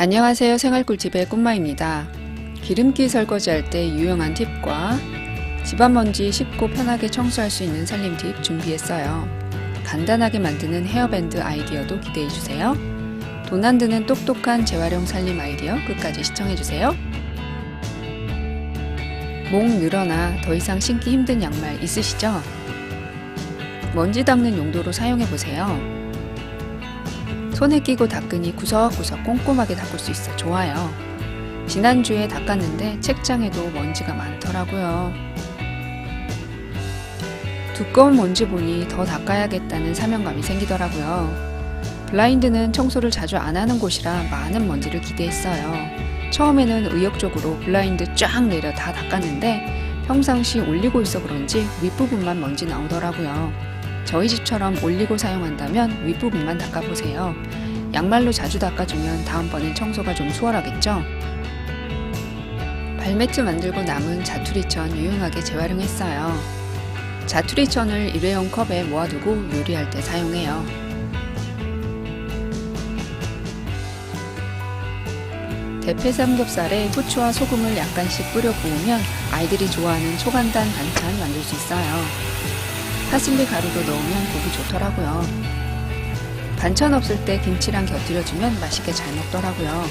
안녕하세요. 생활꿀집의 꿈마입니다. 기름기 설거지할 때 유용한 팁과 집안 먼지 쉽고 편하게 청소할 수 있는 살림 팁 준비했어요. 간단하게 만드는 헤어밴드 아이디어도 기대해주세요. 돈 안 드는 똑똑한 재활용 살림 아이디어 끝까지 시청해주세요. 목 늘어나 더 이상 신기 힘든 양말 있으시죠? 먼지 닦는 용도로 사용해보세요. 손에 끼고 닦으니 구석구석 꼼꼼하게 닦을 수 있어 좋아요. 지난주에 닦았는데 책장에도 먼지가 많더라고요. 두꺼운 먼지 보니 더 닦아야겠다는 사명감이 생기더라고요. 블라인드는 청소를 자주 안 하는 곳이라 많은 먼지를 기대했어요. 처음에는 의욕적으로 블라인드 쫙 내려 다 닦았는데 평상시 올리고 있어 그런지 윗부분만 먼지 나오더라고요. 저희 집처럼 올리고 사용한다면 윗부분만 닦아보세요. 양말로 자주 닦아주면 다음번엔 청소가 좀 수월하겠죠? 발매트 만들고 남은 자투리천 유용하게 재활용했어요. 자투리천을 일회용 컵에 모아두고 요리할 때 사용해요. 대패 삼겹살에 후추와 소금을 약간씩 뿌려 구우면 아이들이 좋아하는 초간단 반찬 만들 수 있어요. 파슬리 가루도 넣으면 보기 좋더라고요. 반찬 없을 때 김치랑 곁들여주면 맛있게 잘 먹더라고요.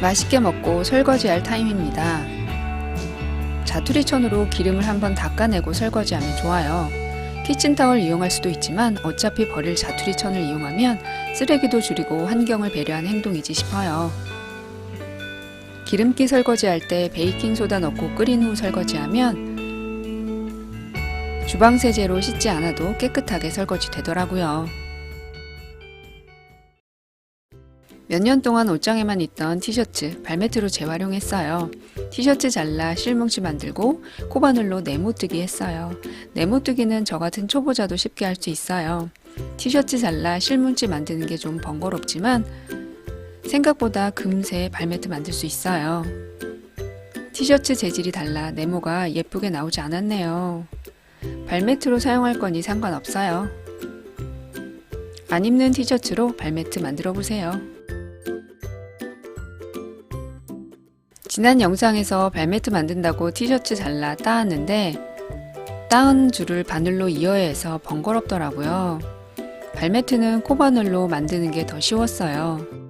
맛있게 먹고 설거지할 타임입니다. 자투리천으로 기름을 한번 닦아내고 설거지하면 좋아요. 키친타월 이용할 수도 있지만 어차피 버릴 자투리천을 이용하면 쓰레기도 줄이고 환경을 배려한 행동이지 싶어요. 기름기 설거지할 때 베이킹소다 넣고 끓인 후 설거지하면 주방 세제로 씻지 않아도 깨끗하게 설거지 되더라고요. 몇 년 동안 옷장에만 있던 티셔츠 발매트로 재활용했어요. 티셔츠 잘라 실뭉치 만들고 코바늘로 네모뜨기 했어요. 네모뜨기는 저 같은 초보자도 쉽게 할 수 있어요. 티셔츠 잘라 실뭉치 만드는 게 좀 번거롭지만 생각보다 금세 발매트 만들 수 있어요. 티셔츠 재질이 달라 네모가 예쁘게 나오지 않았네요. 발매트로 사용할 거니 상관없어요. 안 입는 티셔츠로 발매트 만들어 보세요. 지난 영상에서 발매트 만든다고 티셔츠 잘라 따았는데 따은 줄을 바늘로 이어야 해서 번거롭더라고요. 발매트는 코바늘로 만드는 게 더 쉬웠어요.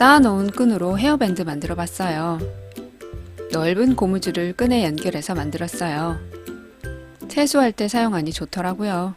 따아놓은 끈으로 헤어밴드 만들어 봤어요. 넓은 고무줄을 끈에 연결해서 만들었어요. 세수할 때 사용하니 좋더라고요.